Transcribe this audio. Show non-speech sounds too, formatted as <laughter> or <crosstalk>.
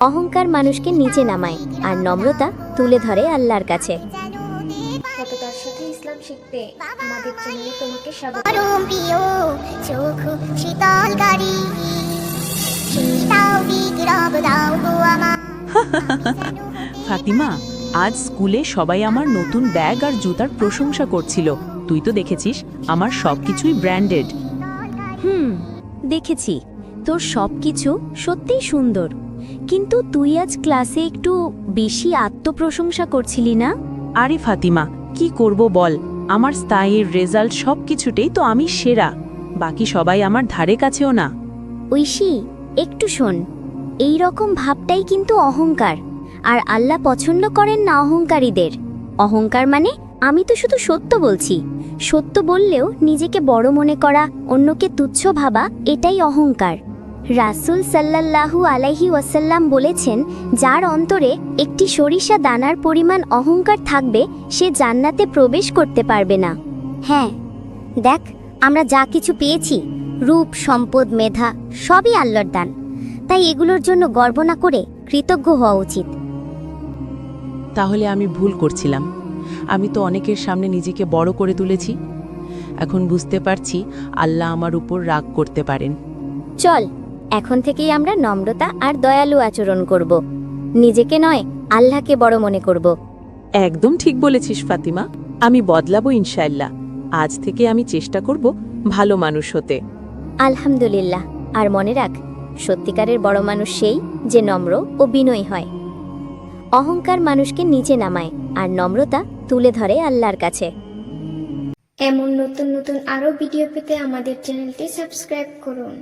অহংকার মানুষকে নিচে নামায় আর নম্রতা তুলে ধরে আল্লাহর কাছে। সততার সাথে ইসলাম শিখতে আমাদের চ্যানেলে তোমাকে স্বাগত। চোখ শীতলকারী শীতাও বিগ্রব দাও গো আমার। <laughs> ফাতিমা আজ স্কুলে সবাই আমার নতুন ব্যাগ আর জুতার প্রশংসা করছিল। তুই তো দেখেছিস আমার সবকিছুই ব্র্যান্ডেড। হুম দেখেছি। তোর সব কিছু সত্যিই সুন্দর। কিন্তু তুই আজ ক্লাসে একটু বেশি আত্মপ্রশংসা করছিলি না? আরে ফাতিমা কি করব বল? আমার স্থায়ীর রেজাল্ট সবকিছুতেই তো আমি সেরা। বাকি সবাই আমার ধারে কাছেও না। ঐশী একটু শোন। এই রকম ভাবটাই কিন্তু অহংকার। আর আল্লাহ পছন্দ করেন না অহংকারীদের। অহংকার মানে আমি তো শুধু সত্য বলছি। সত্য বললেও নিজেকে বড় মনে করা অন্যকে তুচ্ছ ভাবা এটাই অহংকার। রাসূল সাল্লাল্লাহু আলাইহি ওয়াসাল্লাম বলেছেন যার অন্তরে একটি সরিষা দানার পরিমাণ অহংকার থাকবে সে জান্নাতে প্রবেশ করতে পারবে না। হ্যাঁ দেখ আমরা যা কিছু পেয়েছি রূপ সম্পদ মেধা সবই আল্লাহর দান। তাই এগুলোর জন্য গর্ব না করে কৃতজ্ঞ হওয়া উচিত। তাহলে আমি ভুল করছিলাম। আমি তো অনেকের সামনে নিজেকে বড় করে তুলেছি। এখন বুঝতে পারছি আল্লাহ আমার উপর রাগ করতে পারেন। চল এখন থেকেই আমরা নম্রতা আর দয়ালু আচরণ করব। নিজেকে নয় আল্লাহকে বড় মনে করব। একদম ঠিক বলেছিস ফাতিমা। আমি বদলাবো ইনশাল্লাহ আজ থেকে আমি চেষ্টা করব ভালো মানুষ হতে। আলহামদুলিল্লাহ। আর মনে রাখ সত্যিকারের বড় মানুষ সেই যে নম্র ও বিনয়ী হয়। অহংকার মানুষকে নিচে নামায় আর নম্রতা তুলে ধরে আল্লাহর কাছে। এমন নতুন নতুন আরও ভিডিও পেতে আমাদের চ্যানেলটি সাবস্ক্রাইব করুন।